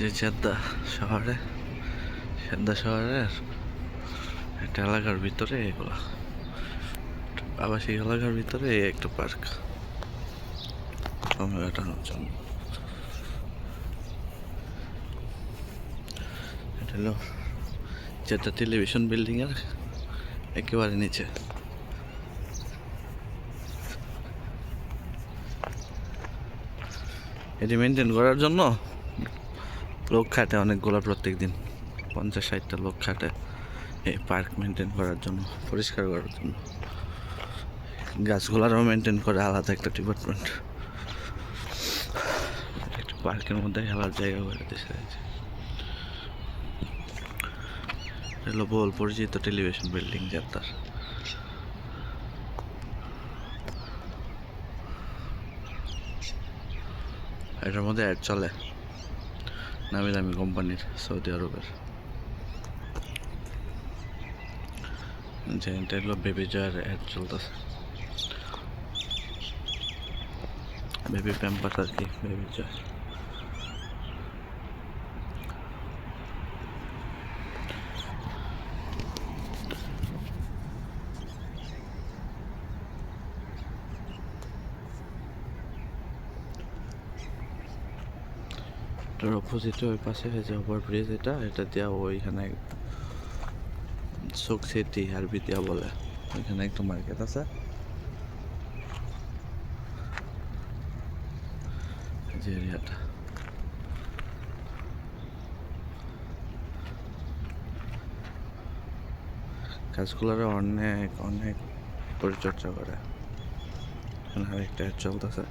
যে জেদ্দা শহরে জেদ্দা শহরের একটা এলাকার ভিতরে এগুলো। আবাসিক এলাকার ভিতরে একটা পার্ক। সময় কাটানোর জন্য। এটা হলো টেলিভিশন বিল্ডিং এর একেবারে নিচে। এটি মেনটেন করার জন্য লোক খাটে অনেকগুলো প্রত্যেক দিন পঞ্চাশ ষাটটা লোক খাটে এই পার্ক মেনটেন করার জন্য, পরিষ্কার করার জন্য। গাছগুলারও মেনটেন করে আলাদা একটা ডিপার্টমেন্ট। একটা পার্কের মধ্যে খেলার জায়গা করে এটা হলো বহুল পরিচিত টেলিভিশন বিল্ডিং যাত্রার। এটার মধ্যে অ্যাড চলে। নামি দামি কোম্পানির সৌদি আরবের। যে এটা হলো বেবি জয়ের অ্যাড চলতেছে। বেবি প্যাম্পাস আর কি বেবি জয় এটার অপোজিটে ওই পাশে যে ওভার ব্রিজ এটা এটা দিয়া ওইখানে সুক সিটি আরবি দিয়া বলে। ওইখানে একটা মার্কেট আছে। যে এরিয়াটা গাছগুলোর অনেক অনেক পরিচর্যা করে। এখানে আরেকটা চলতেছে।